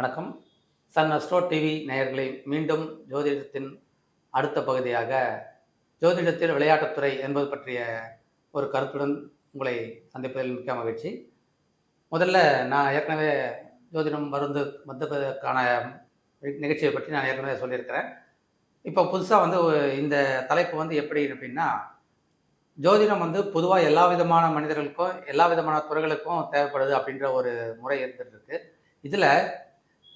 வணக்கம். Sun astro TV நேயர்களை மீண்டும் ஜோதிடத்தின் அடுத்த பகுதியாக ஜோதிடத்தில் விளையாட்டுத்துறை என்பது பற்றிய ஒரு கருத்துடன் உங்களை சந்திப்பதில் மிக்க மகிழ்ச்சி. முதல்ல நான் ஏற்கனவே ஜோதிடம் மருந்து வந்ததற்கான நிகழ்ச்சியை பற்றி நான் ஏற்கனவே சொல்லியிருக்கிறேன். இப்போ புதுசாக வந்து இந்த தலைப்பு வந்து எப்படி அப்படின்னா ஜோதிடம் வந்து பொதுவாக எல்லா விதமான மனிதர்களுக்கும் எல்லா விதமான துறைகளுக்கும் தேவைப்படுது அப்படின்ற ஒரு முறை இருந்துட்டு இருக்கு. இதில்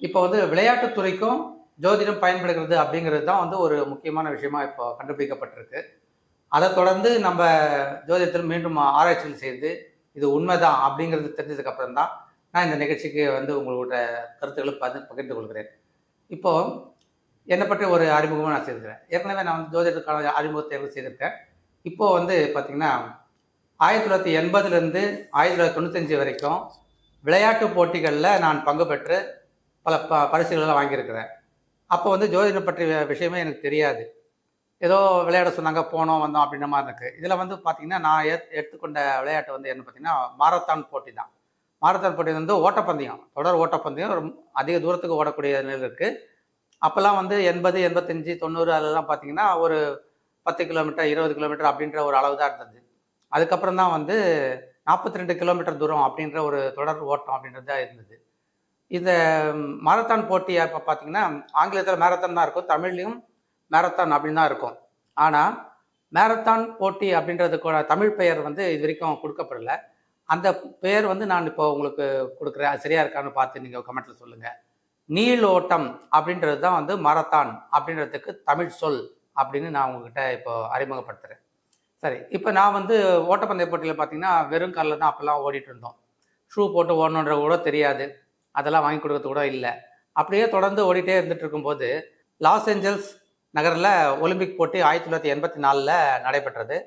இப்போ வந்து விளையாட்டுத்துறைக்கும் ஜோதிடம் பயன்படுகிறது அப்படிங்கிறது தான் வந்து ஒரு முக்கியமான விஷயமா இப்போ கண்டுபிடிக்கப்பட்டிருக்கு. அதை தொடர்ந்து நம்ம ஜோதிடத்தில் மீண்டும் ஆராய்ச்சியில் செய்து இது உண்மைதான் அப்படிங்கிறது தெரிஞ்சதுக்கு அப்புறம் தான் நான் இந்த நிகழ்ச்சிக்கு வந்து உங்களோட கருத்துக்களை பகிர்ந்து பகிர்ந்து கொள்கிறேன். இப்போ என்னை பற்றி ஒரு அறிமுகமாக நான் செய்திருக்கிறேன். ஏற்கனவே நான் வந்து ஜோதிடத்துக்கான அறிமுகத்தை தேர்வு செய்திருக்கேன். இப்போ வந்து பார்த்தீங்கன்னா ஆயிரத்தி தொள்ளாயிரத்தி எண்பதுலேருந்து ஆயிரத்தி தொள்ளாயிரத்தி தொண்ணூத்தஞ்சு வரைக்கும் விளையாட்டு போட்டிகளில் நான் பங்கு பெற்று பல ப பரிசுகளெல்லாம் வாங்கியிருக்கிறேன். அப்போ வந்து ஜோதிடம் பற்றிய விஷயமே எனக்கு தெரியாது. ஏதோ விளையாட சொன்னாங்க போனோம் வந்தோம் அப்படின்ற மாதிரி இருக்குது இதில் வந்து பார்த்திங்கன்னா நான் ஏத் எடுத்துக்கொண்ட விளையாட்டு வந்து என்ன பார்த்தீங்கன்னா மாரத்தான் போட்டி தான். மாரத்தான் போட்டி வந்து ஓட்டப்பந்தயம். தொடர் ஓட்டப்பந்தயம் ரொம்ப அதிக தூரத்துக்கு ஓடக்கூடிய நிலை இருக்குது அப்போல்லாம் வந்து எண்பது எண்பத்தஞ்சு தொண்ணூறு அதெல்லாம் பார்த்திங்கன்னா ஒரு பத்து கிலோமீட்டர் இருபது கிலோமீட்டர் அப்படின்ற ஒரு அளவு தான் இருந்தது. அதுக்கப்புறம் தான் வந்து நாற்பத்தி ரெண்டு கிலோமீட்டர் தூரம் அப்படின்ற ஒரு தொடர் ஓட்டம் அப்படின்றது தான் இருந்தது. இந்த மாரத்தான் போட்டி இப்போ பார்த்தீங்கன்னா ஆங்கிலத்தில் மேரத்தான் தான் இருக்கும் தமிழ்லையும் மேரத்தான் அப்படின்னு தான் இருக்கும். ஆனால் மேரத்தான் போட்டி அப்படின்றதுக்கு தமிழ் பெயர் வந்து இது வரைக்கும் கொடுக்கப்படல. அந்த பெயர் வந்து நான் இப்போ உங்களுக்கு கொடுக்குறேன். சரியா இருக்கான்னு பார்த்து நீங்கள் கமெண்ட்டில் சொல்லுங்கள் நீளோட்டம் அப்படின்றது தான் வந்து மரத்தான் அப்படின்றதுக்கு தமிழ் சொல் அப்படின்னு நான் உங்ககிட்ட இப்போ அறிமுகப்படுத்துகிறேன் சரி இப்போ நான் வந்து ஓட்டப்பந்தய போட்டியில் பார்த்தீங்கன்னா வெறும் காலில் தான் அப்போல்லாம் ஓடிட்டு இருந்தோம். ஷூ போட்டு ஓடணுன்ற கூட தெரியாது. அதெல்லாம் வாங்கி கொடுக்கறது கூட இல்லை. அப்படியே தொடர்ந்து ஓடிட்டே இருந்துட்டு இருக்கும்போது லாஸ் ஏஞ்சல்ஸ் நகரில் ஒலிம்பிக் போட்டி ஆயிரத்தி தொள்ளாயிரத்தி எண்பத்தி நாலில் நடைபெற்றது.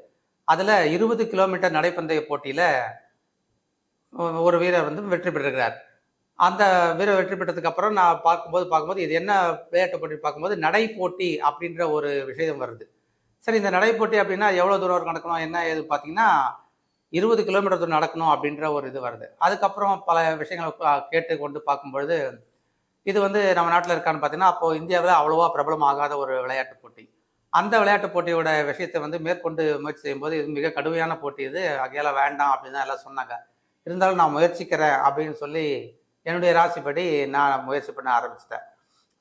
அதில் இருபது கிலோமீட்டர் நடைப்பந்தய போட்டியில் ஒரு வீரர் வந்து வெற்றி பெற்றிருக்கிறார். அந்த வீரர் வெற்றி பெற்றதுக்கு அப்புறம் நான் பார்க்கும்போது பார்க்கும்போது இது என்ன விளையாட்டு போட்டி பார்க்கும்போது நடை போட்டி அப்படின்ற ஒரு விஷயம் வருது. சரி இந்த நடை போட்டி அப்படின்னா எவ்வளோ தூரம் நடக்கணும் என்ன ஏது பார்த்தீங்கன்னா இருபது கிலோமீட்டர் தூரம் நடக்கணும் அப்படின்ற ஒரு இது வருது. அதுக்கப்புறம் பல விஷயங்களை கேட்டு கொண்டு பார்க்கும்பொழுது இது வந்து நம்ம நாட்டில் இருக்கான்னு பார்த்தீங்கன்னா அப்போது இந்தியாவில் அவ்வளோவா பிரபலம் ஆகாத ஒரு விளையாட்டு போட்டி. அந்த விளையாட்டு போட்டியோட விஷயத்தை வந்து மேற்கொண்டு முயற்சி செய்யும்போது இது மிக கடுமையான போட்டி இது. அகையால் வேண்டாம் அப்படின்னு தான் எல்லாம் சொன்னாங்க. இருந்தாலும் நான் முயற்சிக்கிறேன் அப்படின்னு சொல்லி என்னுடைய ராசிப்படி நான் முயற்சி பண்ண ஆரம்பிச்சிட்டேன்.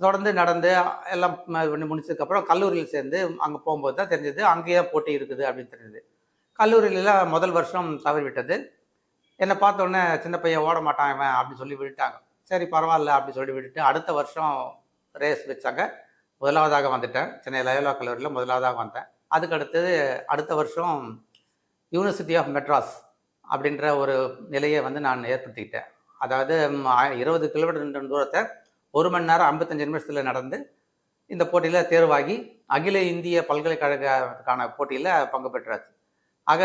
தொடர்ந்து நடந்து எல்லாம் பண்ணி முடிச்சதுக்கப்புறம் கல்லூரியில் சேர்ந்து அங்கே போகும்போது தான் தெரிஞ்சது அங்கேயே போட்டி இருக்குது அப்படின்னு தெரிஞ்சது. கல்லூரியிலலாம் முதல் வருஷம் தவறிவிட்டது. என்னை பார்த்த உடனே சின்ன பையன் ஓட மாட்டான் இவன் அப்படின்னு சொல்லி விட்டுட்டாங்க. சரி பரவாயில்ல அப்படின்னு சொல்லி விட்டுட்டு அடுத்த வருஷம் ரேஸ் வச்சாங்க. முதலாவதாக வந்துட்டேன். சென்னை லயோலா கல்லூரியில் முதலாவதாக வந்தேன். அதுக்கடுத்தது அடுத்த வருஷம் யூனிவர்சிட்டி ஆஃப் மெட்ராஸ் அப்படின்ற ஒரு நிலையை வந்து நான் ஏற்படுத்திக்கிட்டேன். அதாவது இருபது கிலோமீட்டர் தூரத்தை ஒரு மணி நேரம் ஐம்பத்தஞ்சு நிமிஷத்தில் நடந்து இந்த போட்டியில் தேர்வாகி அகில இந்திய பல்கலைக்கழகத்துக்கான போட்டியில் பங்கு பெற்றாச்சு. ஆக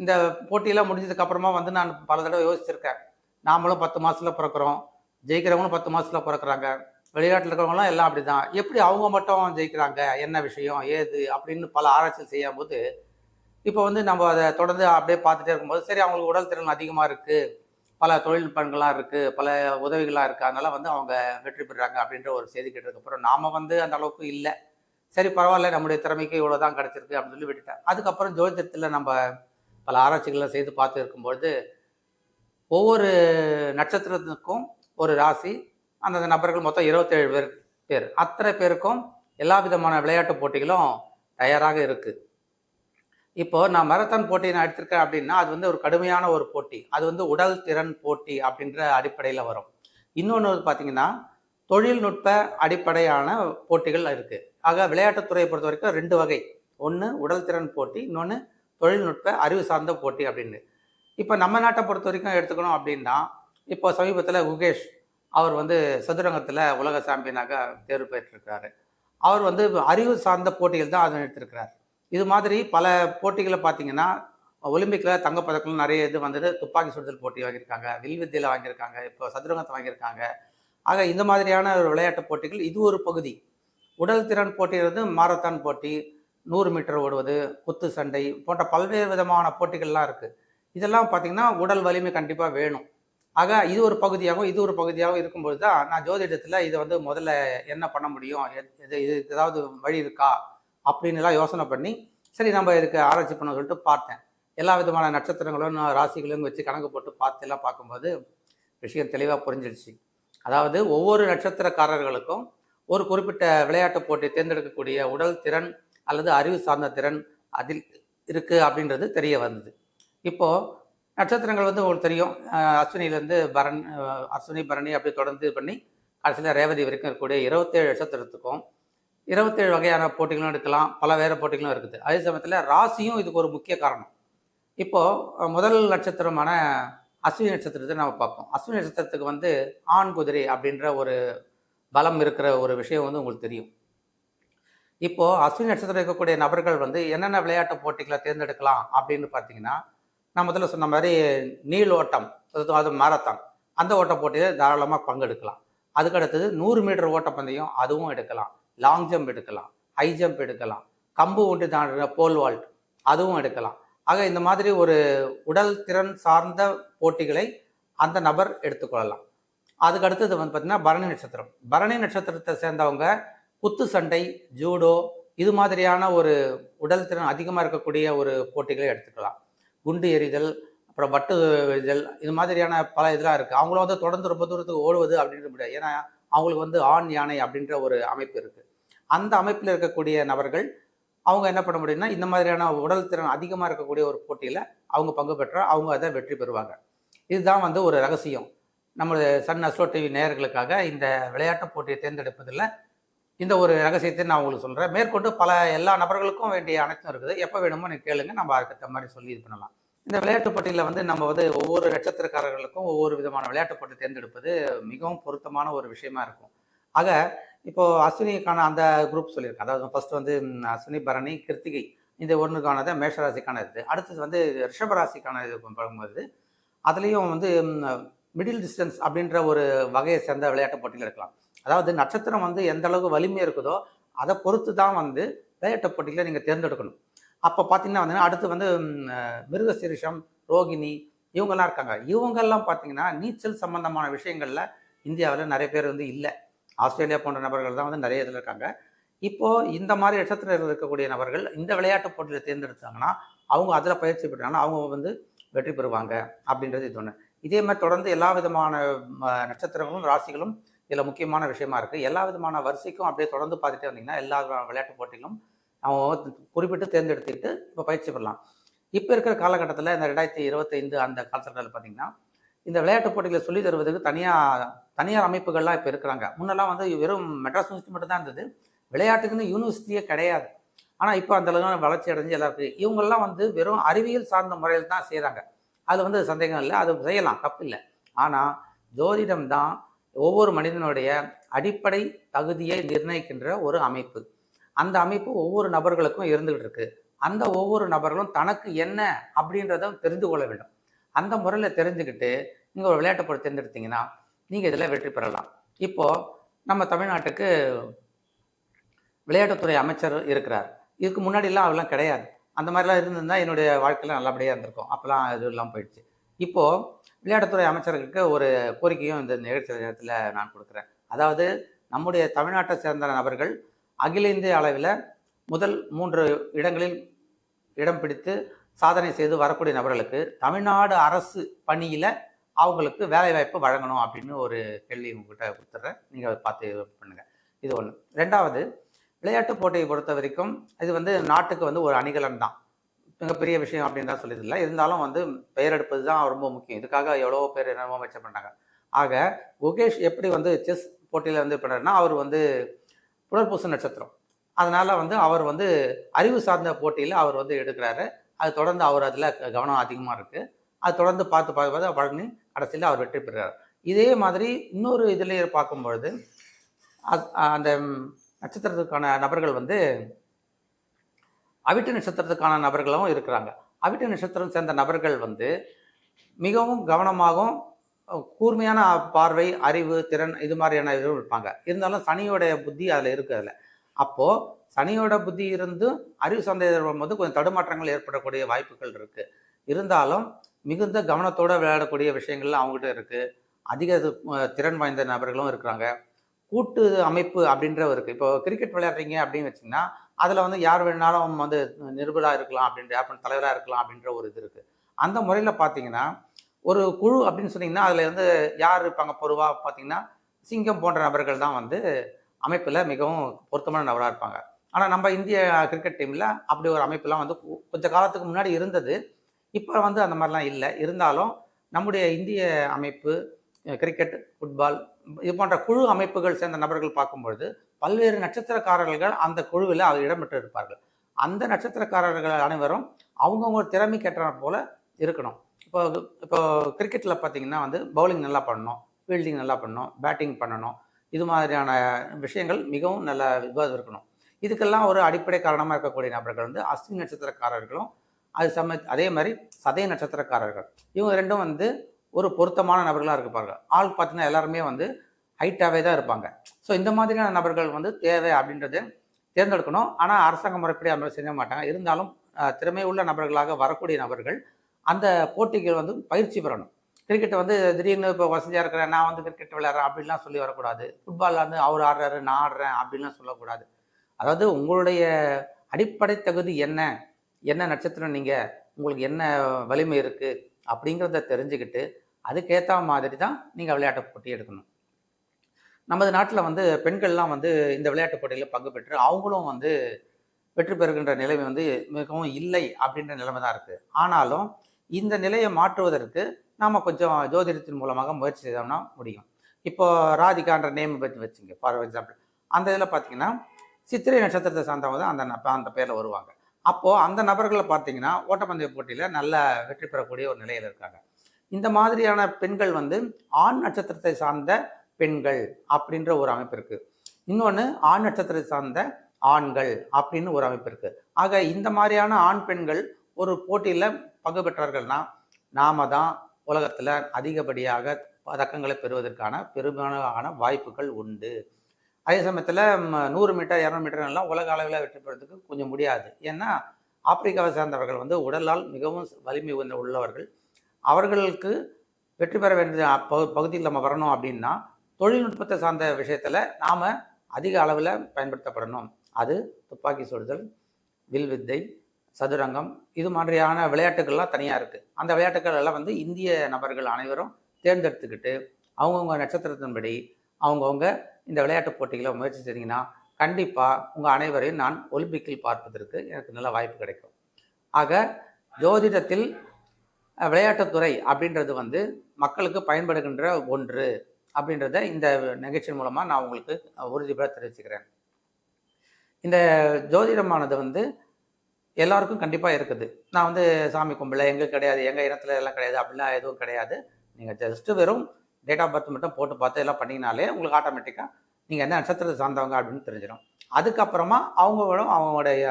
இந்த போட்டியெல்லாம் முடிஞ்சதுக்கு அப்புறமா வந்து நான் பல தடவை யோசிச்சிருக்கேன். நாமளும் பத்து மாதத்தில் பிறக்கிறோம். ஜெயிக்கிறவங்களும் பத்து மாதத்தில் பிறக்கிறாங்க. வெளிநாட்டில் இருக்கிறவங்களாம் எல்லாம் அப்படி தான் எப்படி அவங்க மட்டும் ஜெயிக்கிறாங்க? என்ன விஷயம்? ஏது? அப்படின்னு பல ஆராய்ச்சிகள் செய்யும் போது இப்போ வந்து நம்ம அதை தொடர்ந்து அப்படியே பார்த்துட்டே இருக்கும்போது சரி அவங்களுக்கு உடல் திறன் அதிகமாக இருக்குது பல தொழில்நுட்பங்கள்லாம் இருக்கு. பல உதவிகளாக இருக்குது அதனால் வந்து அவங்க வெற்றி பெறுறாங்க அப்படின்ற ஒரு செய்தி கேட்டதுக்கப்புறம் நாம் வந்து அந்த அளவுக்கு இல்லை. சரி பரவாயில்ல நம்முடைய திறமைக்கு இவ்வளோதான் கிடச்சிருக்கு அப்படின்னு சொல்லி விட்டுட்டேன் அதுக்கப்புறம் ஜோதிடத்தில் நம்ம பல ஆராய்ச்சிகளை செய்து பார்த்து இருக்கும்பொழுது ஒவ்வொரு நட்சத்திரத்துக்கும் ஒரு ராசி அந்தந்த நபர்கள் மொத்தம் இருபத்தேழு பேர் பேர். அத்தனை பேருக்கும் எல்லா விதமான விளையாட்டு போட்டிகளும் தயாராக இருக்குது இப்போ நான் மரத்தான் போட்டி நான் எடுத்திருக்கேன் அப்படின்னா அது வந்து ஒரு கடுமையான ஒரு போட்டி. அது வந்து உடல் திறன் போட்டி அப்படின்ற அடிப்படையில் வரும். இன்னொன்று பார்த்தீங்கன்னா தொழில்நுட்ப அடிப்படையான போட்டிகள் இருக்குது ஆக விளையாட்டுத்துறையை பொறுத்த வரைக்கும் ரெண்டு வகை. ஒன்று உடல் திறன் போட்டி இன்னொன்று தொழில்நுட்ப அறிவு சார்ந்த போட்டி அப்படின்னு. இப்போ நம்ம நாட்டை பொறுத்த வரைக்கும் எடுத்துக்கணும் அப்படின்னா இப்போ சமீபத்தில் குகேஷ் அவர் வந்து சதுரங்கத்தில் உலக சாம்பியனாக தேர்வு பெற்றிருக்கிறாரு. அவர் வந்து அறிவு சார்ந்த போட்டிகள் தான் அதை எடுத்திருக்கிறார். இது மாதிரி பல போட்டிகளை பார்த்தீங்கன்னா ஒலிம்பிக்கில் தங்கப்பதக்கம் நிறைய இது வந்தது. துப்பாக்கி சுடுதல் போட்டி வாங்கியிருக்காங்க வில்வித்தியில் வாங்கியிருக்காங்க இப்போ சதுரங்கத்தை வாங்கியிருக்காங்க. ஆக இந்த மாதிரியான ஒரு விளையாட்டு போட்டிகள் இது ஒரு பகுதி. உடல் திறன் போட்டிங்கிறது மாரத்தான் போட்டி நூறு மீட்டர் ஓடுவது குத்து சண்டை போன்ற பல்வேறு விதமான போட்டிகள்லாம் இருக்குது இதெல்லாம் பார்த்திங்கன்னா உடல் வலிமை கண்டிப்பாக வேணும். ஆக இது ஒரு பகுதியாகவும் இது ஒரு பகுதியாகவும் இருக்கும்போது தான் நான் ஜோதிடத்தில் இதை வந்து முதல்ல என்ன பண்ண முடியும்? எத்- இது இது ஏதாவது வழி இருக்கா? அப்படின்னுலாம் யோசனை பண்ணி சரி நம்ம இதுக்கு ஆராய்ச்சி பண்ண சொல்லிட்டு பார்த்தேன். எல்லா விதமான நட்சத்திரங்களும் ராசிகளும் வச்சு கணக்கு போட்டு பார்த்து எல்லாம் பார்க்கும்போது விஷயம் தெளிவாக புரிஞ்சிடுச்சு அதாவது ஒவ்வொரு நட்சத்திரக்காரர்களுக்கும் ஒரு குறிப்பிட்ட விளையாட்டு போட்டி தேர்ந்தெடுக்கக்கூடிய உடல் திறன் அல்லது அறிவு சார்ந்த திறன் அதில் இருக்குது அப்படின்றது தெரிய வந்தது. இப்போது நட்சத்திரங்கள் வந்து உங்களுக்கு தெரியும். அஸ்வினிலேருந்து பரண் அஸ்வினி பரணி அப்படி தொடர்ந்து இது பண்ணி கடைசியில் ரேவதி வரைக்கும் இருக்கக்கூடிய இருபத்தேழு நட்சத்திரத்துக்கும் இருபத்தேழு வகையான போட்டிகளும் எடுக்கலாம். பல வேறு போட்டிகளும் இருக்குது. அதே சமயத்தில் ராசியும் இதுக்கு ஒரு முக்கிய காரணம். இப்போது முதல் நட்சத்திரமான அஸ்வினி நட்சத்திரத்தை நம்ம பார்ப்போம். அஸ்வினி நட்சத்திரத்துக்கு வந்து ஆண் குதிரை அப்படின்ற ஒரு பலம் இருக்கிற ஒரு விஷயம் வந்து உங்களுக்கு தெரியும். இப்போது அஸ்வினி நட்சத்திரம் இருக்கக்கூடிய நபர்கள் வந்து என்னென்ன விளையாட்டு போட்டிகளை தேர்ந்தெடுக்கலாம் அப்படின்னு பார்த்தீங்கன்னா நான் முதல்ல சொன்ன மாதிரி நீள் ஓட்டம் அது- மாரத்தான் அந்த ஓட்ட போட்டியில் தாராளமாக பங்கெடுக்கலாம். அதுக்கு அடுத்தது நூறு மீட்டர் ஓட்டப்பந்தயம் அதுவும் எடுக்கலாம். லாங் ஜம்ப் எடுக்கலாம். ஹை ஜம்ப் எடுக்கலாம். கம்பு ஒன்று தாண்டின போல் வால்ட் அதுவும் எடுக்கலாம். ஆக இந்த மாதிரி ஒரு உடல் திறன் சார்ந்த போட்டிகளை அந்த நபர் எடுத்துக்கொள்ளலாம். அதுக்கு அடுத்தது வந்து பார்த்தீங்கன்னா பரணி நட்சத்திரம். பரணி நட்சத்திரத்தை சேர்ந்தவங்க குத்து சண்டை ஜூடோ இது மாதிரியான ஒரு உடல் திறன் அதிகமாக இருக்கக்கூடிய ஒரு போட்டிகளை எடுத்துக்கலாம். குண்டு எறிதல் அப்புறம் வட்டு எறிதல் இது மாதிரியான பல இதெல்லாம் இருக்குது அவங்களும் வந்து தொடர்ந்து ரொம்ப தூரத்துக்கு ஓடுவது அப்படின்ற முடியாது. ஏன்னா அவங்களுக்கு வந்து ஆண் யானை அப்படின்ற ஒரு அமைப்பு இருக்குது அந்த அமைப்பில் இருக்கக்கூடிய நபர்கள் அவங்க என்ன பண்ண முடியும்னா இந்த மாதிரியான உடல் திறன் அதிகமாக இருக்கக்கூடிய ஒரு போட்டியில் அவங்க பங்கு பெற்றால் அவங்க அதை வெற்றி பெறுவாங்க. இதுதான் வந்து ஒரு ரகசியம். நமது சன் அஸ்ட்ரோ டிவி நேயர்களுக்காக இந்த விளையாட்டு போட்டியை தேர்ந்தெடுப்பதில் இந்த ஒரு ரகசியத்தை நான் உங்களுக்கு சொல்கிறேன் மேற்கொண்டு பல எல்லா நபர்களுக்கும் வேண்டிய அனைத்தும் இருக்குது. எப்போ வேணுமோ நீங்கள் கேளுங்க. நம்ம அதுக்கேற்ற மாதிரி சொல்லி இது பண்ணலாம். இந்த விளையாட்டு போட்டியில் வந்து நம்ம வந்து ஒவ்வொரு நட்சத்திரக்காரர்களுக்கும் ஒவ்வொரு விதமான விளையாட்டு போட்டி தேர்ந்தெடுப்பது மிகவும் பொருத்தமான ஒரு விஷயமா இருக்கும். ஆக இப்போது அஸ்வினிக்கான அந்த குரூப் சொல்லியிருக்கேன் அதாவது ஃபர்ஸ்ட் வந்து அஸ்வினி பரணி கிருத்திகை. இந்த ஒன்றுக்கானது மேஷராசிக்கான இது அடுத்தது வந்து ரிஷபராசிக்கான இது பார்க்கும்போது அதுலேயும் வந்து மிடில் டிஸ்டன்ஸ் அப்படின்ற ஒரு வகையை சேர்ந்த விளையாட்டு போட்டிகள் இருக்கலாம். அதாவது நட்சத்திரம் வந்து எந்த அளவுக்கு வலிமை இருக்குதோ அதை பொறுத்து தான் வந்து விளையாட்டு போட்டிகளை நீங்கள் தேர்ந்தெடுக்கணும். அப்போ பார்த்தீங்கன்னா வந்து அடுத்து வந்து மிருகசீரிஷம் ரோகிணி இவங்கெல்லாம் இருக்காங்க. இவங்கெல்லாம் பார்த்தீங்கன்னா நீச்சல் சம்பந்தமான விஷயங்களில் இந்தியாவில் நிறைய பேர் வந்து இல்லை. ஆஸ்திரேலியா போன்ற நபர்கள் தான் வந்து நிறைய இதில் இருக்காங்க. இப்போது இந்த மாதிரி நட்சத்திரத்தில் இருக்கக்கூடிய நபர்கள் இந்த விளையாட்டு போட்டியில் தேர்ந்தெடுத்தாங்கன்னா அவங்க அதில் பயிற்சி பெற்றாங்கன்னா அவங்க வந்து வெற்றி பெறுவாங்க அப்படின்றது இது ஒன்று இதே மாதிரி தொடர்ந்து எல்லா விதமான நட்சத்திரங்களும் ராசிகளும் இதில் முக்கியமான விஷயமா இருக்குது எல்லா விதமான வரிசைக்கும் அப்படியே தொடர்ந்து பார்த்துட்டே வந்தீங்கன்னா எல்லா விளையாட்டு போட்டிகளும் அவங்க குறிப்பிட்டு தேர்ந்தெடுத்துக்கிட்டு இப்போ பயிற்சி பெறலாம். இப்போ இருக்கிற காலகட்டத்தில் இந்த ரெண்டாயிரத்தி இருபத்தைந்து அந்த காலத்தில் பார்த்தீங்கன்னா இந்த விளையாட்டு போட்டிகளை சொல்லி தருவதற்கு தனியாக தனியார் அமைப்புகள்லாம் இப்போ இருக்கிறாங்க. முன்னெல்லாம் வந்து வெறும் மெட்ராஸ் யூனிவர்சிட்டி மட்டும் தான் இருந்தது. விளையாட்டுக்குன்னு யூனிவர்சிட்டியே கிடையாது. ஆனால் இப்போ அந்த அளவுக்கு வளர்ச்சி அடைஞ்சு எல்லாருக்கும் இவங்கெல்லாம் வந்து வெறும் அறிவியல் சார்ந்த முறையில் தான் செய்கிறாங்க அது வந்து சந்தேகம் இல்லை அது செய்யலாம் தப்பு இல்லை. ஆனால் ஜோதிடம் தான் ஒவ்வொரு மனிதனுடைய அடிப்படை தகுதியை நிர்ணயிக்கின்ற ஒரு அமைப்பு. அந்த அமைப்பு ஒவ்வொரு நபர்களுக்கும் இருந்துகிட்டு இருக்கு. அந்த ஒவ்வொரு நபர்களும் தனக்கு என்ன அப்படின்றத தெரிந்து கொள்ள வேண்டும். அந்த முறையில் தெரிஞ்சுக்கிட்டு நீங்கள் ஒரு விளையாட்டு போட்டி தேர்ந்தெடுத்தீங்கன்னா நீங்கள் இதில் வெற்றி பெறலாம். இப்போது நம்ம தமிழ்நாட்டுக்கு விளையாட்டுத்துறை அமைச்சர் இருக்கிறார். இதுக்கு முன்னாடிலாம் அவெல்லாம் கிடையாது. அந்த மாதிரிலாம் இருந்திருந்தா என்னுடைய வாழ்க்கையில் நல்லபடியாக இருந்திருக்கும். அப்போலாம் இது எல்லாம் போயிடுச்சு. இப்போது விளையாட்டுத்துறை அமைச்சர்களுக்கு ஒரு கோரிக்கையும் இந்த நிகழ்ச்சி நேரத்தில் நான் கொடுக்குறேன். அதாவது நம்முடைய தமிழ்நாட்டை சேர்ந்த நபர்கள் அகில இந்திய அளவில் முதல் மூன்று இடங்களில் இடம் பிடித்து சாதனை செய்து வரக்கூடிய நபர்களுக்கு தமிழ்நாடு அரசு பணியில் அவங்களுக்கு வேலைவாய்ப்பு வழங்கணும் அப்படின்னு ஒரு கேள்வி உங்ககிட்ட கொடுத்துட்றேன். நீங்கள் அதை பார்த்து இது பண்ணுங்கள் இது ஒன்று ரெண்டாவது விளையாட்டு போட்டியை பொறுத்த வரைக்கும் இது வந்து நாட்டுக்கு வந்து ஒரு அணிகலன் தான். மிகப்பெரிய விஷயம் அப்படின்னு தான் சொல்லியதில்லை. இருந்தாலும் வந்து பெயர் எடுப்பது தான் ரொம்ப முக்கியம். இதுக்காக எவ்வளோ பேர் என்னமோ வச்ச பண்ணாங்க ஆக குகேஷ் எப்படி வந்து செஸ் போட்டியில் வந்து பண்ணாருன்னா அவர் வந்து புனர்பூச நட்சத்திரம். அதனால் வந்து அவர் வந்து அறிவு சார்ந்த போட்டியில் அவர் வந்து எடுக்கிறாரு. அது தொடர்ந்து அவர் அதில் கவனம் அதிகமாக இருக்குது அது தொடர்ந்து பார்த்து பார்த்து பார்த்து பழனி கடைசியில் அவர் வெற்றி பெறுகிறார் இதே மாதிரி இன்னொரு இதுலேயே பார்க்கும்பொழுது அந்த நட்சத்திரத்துக்கான நபர்கள் வந்து அவிட்ட நட்சத்திரத்துக்கான நபர்களும் இருக்கிறாங்க. அவிட்ட நட்சத்திரம் சேர்ந்த நபர்கள் வந்து மிகவும் கவனமாகவும் கூர்மையான பார்வை அறிவு திறன் இது மாதிரியான இதுவும் இருப்பாங்க. இருந்தாலும் சனியோடைய புத்தி அதில் இருக்கு அதில். அப்போது சனியோட புத்தி இருந்து அறிவு சந்தேகம் வந்து கொஞ்சம் தடுமாற்றங்கள் ஏற்படக்கூடிய வாய்ப்புகள் இருக்குது இருந்தாலும் மிகுந்த கவனத்தோடு விளையாடக்கூடிய விஷயங்கள்லாம் அவங்ககிட்ட இருக்குது அதிக திறன் வாய்ந்த நபர்களும் இருக்கிறாங்க. கூட்டு அமைப்பு அப்படின்ற இருக்குது இப்போ கிரிக்கெட் விளையாடுறீங்க அப்படின்னு வச்சிங்கன்னா அதில் வந்து யார் வேணாலும் வந்து நிருபராக இருக்கலாம் அப்படின்ற அப்புறம் தலைவராக இருக்கலாம் அப்படின்ற ஒரு இது இருக்குது அந்த முறையில் பார்த்தீங்கன்னா ஒரு குழு அப்படின்னு சொன்னீங்கன்னா அதில் வந்து யார் இருப்பாங்க பொதுவாக பார்த்தீங்கன்னா சிங்கம் போன்ற நபர்கள் தான் வந்து அமைப்பில் மிகவும் பொருத்தமான நபராக இருப்பாங்க. ஆனால் நம்ம இந்திய கிரிக்கெட் டீமில் அப்படி ஒரு அமைப்பெல்லாம் வந்து கொ- கொஞ்ச காலத்துக்கு முன்னாடி இருந்தது. இப்போ வந்து அந்த மாதிரிலாம் இல்லை. இருந்தாலும் நம்முடைய இந்திய அமைப்பு கிரிக்கெட் ஃபுட்பால் இது போன்ற குழு அமைப்புகள் சேர்ந்த நபர்கள் பார்க்கும்பொழுது பல்வேறு நட்சத்திரக்காரர்கள் அந்த குழுவில் அவர் இடம்பெற்று இருப்பார்கள். அந்த நட்சத்திரக்காரர்கள் அனைவரும் அவங்கவுங்க திறமைக்கேற்ற போல இருக்கணும். இப்போ இப்போ கிரிக்கெட்டில் பார்த்தீங்கன்னா வந்து பவுலிங் நல்லா பண்ணணும் ஃபீல்டிங் நல்லா பண்ணணும் பேட்டிங் பண்ணணும் இது மாதிரியான விஷயங்கள் மிகவும் நல்ல இதுவாக இருக்கணும். இதுக்கெல்லாம் ஒரு அடிப்படை காரணமாக இருக்கக்கூடிய நபர்கள் வந்து அஸ்தி நட்சத்திரக்காரர்களும் அது சம அதே மாதிரி சதய நட்சத்திரக்காரர்கள். இவங்க ரெண்டும் வந்து ஒரு பொருத்தமான நபர்களாக இருப்பாங்க. ஆள் பார்த்தீங்கன்னா எல்லாருமே வந்து ஹைட்டாகவே தான் இருப்பாங்க. ஸோ இந்த மாதிரியான நபர்கள் வந்து தேவை அப்படின்றது தேர்ந்தெடுக்கணும். ஆனால் அரசாங்க முறைப்படி அந்த மாதிரி செய்ய மாட்டாங்க. இருந்தாலும் திறமை உள்ள நபர்களாக வரக்கூடிய நபர்கள் அந்த போட்டிகள் வந்து பயிற்சி பெறணும். கிரிக்கெட் வந்து திடீர்னு இப்போ வசதியாக இருக்கிறேன் நான் வந்து கிரிக்கெட் விளையாடுறேன் அப்படின்லாம் சொல்லி வரக்கூடாது. ஃபுட்பாலில் வந்து அவர் ஆடுறாரு நான் ஆடுறேன் அப்படின்லாம் சொல்லக்கூடாது. அதாவது உங்களுடைய அடிப்படை தகுதி என்ன? என்ன நட்சத்திரம் நீங்கள் உங்களுக்கு என்ன வலிமை இருக்குது அப்படிங்கிறத தெரிஞ்சுக்கிட்டு அதுக்கேற்ற மாதிரி தான் நீங்கள் விளையாட்டு போட்டி எடுக்கணும். நமது நாட்டில் வந்து பெண்கள்லாம் வந்து இந்த விளையாட்டு போட்டியில் பங்கு பெற்று அவங்களும் வந்து வெற்றி பெறுகின்ற நிலைமை வந்து மிகவும் இல்லை அப்படின்ற நிலைமை தான் இருக்குது ஆனாலும் இந்த நிலையை மாற்றுவதற்கு நாம் கொஞ்சம் ஜோதிடத்தின் மூலமாக முயற்சி செய்தோம்னா முடியும். இப்போ ராதிகான்ற நேம் பற்றி வச்சுங்க. ஃபார் எக்ஸாம்பிள் அந்த இதில் பார்த்தீங்கன்னா சித்திரை நட்சத்திரத்தை சார்ந்தவங்க தான் அந்த அந்த பேரில் வருவாங்க. அப்போது அந்த நபர்களை பார்த்தீங்கன்னா ஓட்டப்பந்தய போட்டியில் நல்ல வெற்றி பெறக்கூடிய ஒரு நிலையில் இருக்காங்க. இந்த மாதிரியான பெண்கள் வந்து ஆண் நட்சத்திரத்தை சார்ந்த பெண்கள் அப்படின்ற ஒரு அமைப்பு இருக்குது இன்னொன்று ஆண் நட்சத்திரத்தை சார்ந்த ஆண்கள் அப்படின்னு ஒரு அமைப்பு இருக்குது ஆக இந்த மாதிரியான ஆண் பெண்கள் ஒரு போட்டியில் பங்கு பெற்றார்கள்னா நாம தான் உலகத்தில் அதிகப்படியாக பதக்கங்களை பெறுவதற்கான பெரும்பாலான வாய்ப்புகள் உண்டு. அதே சமயத்தில் நூறு மீட்டர் இரநூறு மீட்டர் எல்லாம் உலக அளவில் வெற்றி பெறதுக்கு கொஞ்சம் முடியாது. ஏன்னா ஆப்பிரிக்காவை சேர்ந்தவர்கள் வந்து உடலால் மிகவும் வலிமை உள்ளவர்கள். அவர்களுக்கு வெற்றி பெற வேண்டிய பகு- பகுதியில் நம்ம வரணும் அப்படின்னா தொழில்நுட்பத்தை சார்ந்த விஷயத்தில் நாம் அதிக அளவில் பயன்படுத்தப்படணும். அது துப்பாக்கி சுடுதல் வில் வித்தை சதுரங்கம் இது மாதிரியான விளையாட்டுகள்லாம் தனியாக இருக்குது அந்த விளையாட்டுகள் எல்லாம் வந்து இந்திய நபர்கள் அனைவரும் தேர்ந்தெடுத்துக்கிட்டு அவங்கவுங்க நட்சத்திரத்தின்படி அவங்கவுங்க இந்த விளையாட்டு போட்டிகளை முயற்சி செய்தீங்கன்னா கண்டிப்பாக உங்கள் அனைவரையும் நான் ஒலிம்பிக்கில் பார்ப்பதற்கு எனக்கு நல்ல வாய்ப்பு கிடைக்கும். ஆக ஜோதிடத்தில் விளையாட்டுத்துறை அப்படின்றது வந்து மக்களுக்கு பயன்படுகின்ற ஒன்று அப்படின்றத இந்த நிகழ்ச்சி மூலமாக நான் உங்களுக்கு உறுதிபட தெரிவிச்சுக்கிறேன். இந்த ஜோதிடமானது வந்து எல்லாருக்கும் கண்டிப்பாக இருக்குது. நான் வந்து சாமி கும்பல எங்கே கிடையாது எங்கள் இனத்துல எல்லாம் கிடையாது அப்படிலாம் எதுவும் கிடையாது. நீங்கள் ஜஸ்ட்டு வெறும் டேட் ஆஃப் பர்த் மட்டும் போட்டு பார்த்து எல்லாம் பண்ணிங்கனாலே உங்களுக்கு ஆட்டோமேட்டிக்காக நீங்கள் என்ன நட்சத்திரத்தை சார்ந்தவங்க அப்படின்னு தெரிஞ்சிடும் அதுக்கப்புறமா அவங்களோட அவங்களுடைய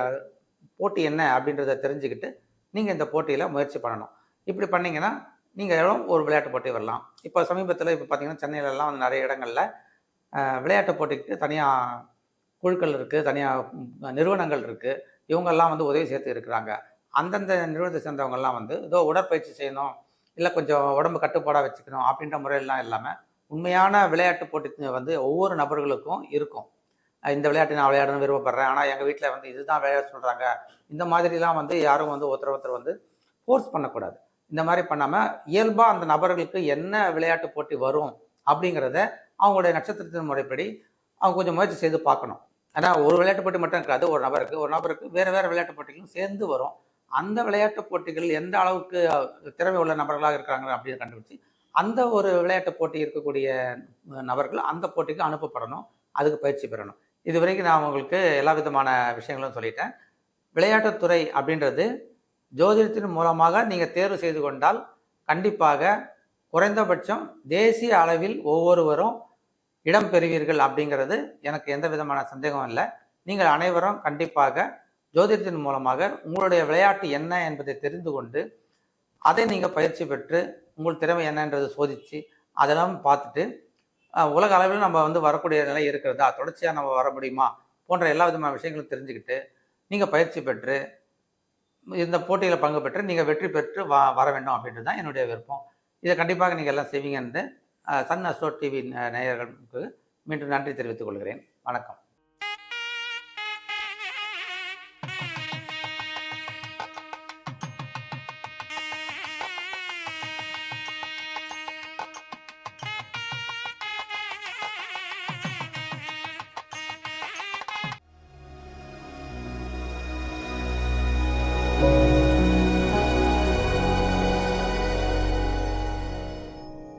போட்டி என்ன அப்படின்றத தெரிஞ்சுக்கிட்டு நீங்கள் இந்த போட்டியில் முயற்சி பண்ணணும். இப்படி பண்ணீங்கன்னா நீங்கள் ஒரு விளையாட்டு போட்டி வரலாம். இப்போ சமீபத்தில் இப்போ பார்த்தீங்கன்னா சென்னையிலலாம் வந்து நிறைய இடங்களில் விளையாட்டு போட்டிக்கு தனியாக குழுக்கள் இருக்குது தனியாக நிறுவனங்கள் இருக்குது இவங்கெல்லாம் வந்து உதவி சேர்த்து இருக்கிறாங்க. அந்தந்த நிறுவனத்தை சேர்ந்தவங்கெல்லாம் வந்து ஏதோ உடற்பயிற்சி செய்யணும் இல்லை கொஞ்சம் உடம்பு கட்டுப்பாடாக வச்சுக்கணும் அப்படின்ற முறையெல்லாம் இல்லாமல் உண்மையான விளையாட்டு போட்டி வந்து ஒவ்வொரு நபர்களுக்கும் இருக்கும். இந்த விளையாட்டு நான் விளையாடணும்னு விருப்பப்படுறேன். ஆனால் எங்கள் வீட்டில் வந்து இதுதான் விளையாட சொல்கிறாங்க இந்த மாதிரிலாம் வந்து யாரும் வந்து ஒருத்தர் ஒருத்தர் வந்து ஃபோர்ஸ் பண்ணக்கூடாது. இந்த மாதிரி பண்ணாமல் இயல்பாக அந்த நபர்களுக்கு என்ன விளையாட்டு போட்டி வரும் அப்படிங்கிறத அவங்களுடைய நட்சத்திரத்தின் முறைப்படி அவங்க கொஞ்சம் முயற்சி செய்து பார்க்கணும். ஏன்னா ஒரு விளையாட்டு போட்டி மட்டும் இருக்காது. ஒரு நபருக்கு ஒரு நபருக்கு வேறு வேறு விளையாட்டு போட்டிகளும் சேர்ந்து வரும். அந்த விளையாட்டு போட்டிகள் எந்த அளவுக்கு திறமை உள்ள நபர்களாக இருக்கிறாங்க அப்படின்னு கண்டுபிடிச்சு அந்த ஒரு விளையாட்டு போட்டி இருக்கக்கூடிய நபர்கள் அந்த போட்டிக்கு அனுப்பப்படணும். அதுக்கு பயிற்சி பெறணும். இது வரைக்கும் நான் உங்களுக்கு எல்லா விதமான விஷயங்களும் சொல்லிட்டேன். விளையாட்டுத்துறை அப்படின்றது ஜோதிடத்தின் மூலமாக நீங்கள் தேர்வு செய்து கொண்டால் கண்டிப்பாக குறைந்தபட்சம் தேசிய அளவில் ஒவ்வொருவரும் இடம் பெறுவீர்கள் அப்படிங்கிறது எனக்கு எந்த விதமான சந்தேகம் இல்லை. நீங்கள் அனைவரும் கண்டிப்பாக ஜோதிடத்தின் மூலமாக உங்களுடைய விளையாட்டு என்ன என்பதை தெரிந்து கொண்டு அதை நீங்கள் பயிற்சி பெற்று உங்கள் திறமை என்னன்றது சோதித்து அதெல்லாம் பார்த்துட்டு உலக அளவில் நம்ம வந்து வரக்கூடிய நிலை இருக்கிறதா? தொடர்ச்சியாக நம்ம வர முடியுமா? போன்ற எல்லா விதமான விஷயங்களும் தெரிஞ்சுக்கிட்டு நீங்கள் பயிற்சி பெற்று இந்த போட்டியில் பங்கு பெற்று நீங்கள் வெற்றி பெற்று வா வர வேண்டும் அப்படின்றது தான் என்னுடைய விருப்பம். இதை கண்டிப்பாக நீங்கள் எல்லாம் செய்வீங்கன்னு சன் அஸ்ட்ரோ டிவி நேயர்களுக்கு மீண்டும் நன்றி தெரிவித்துக் கொள்கிறேன். வணக்கம்.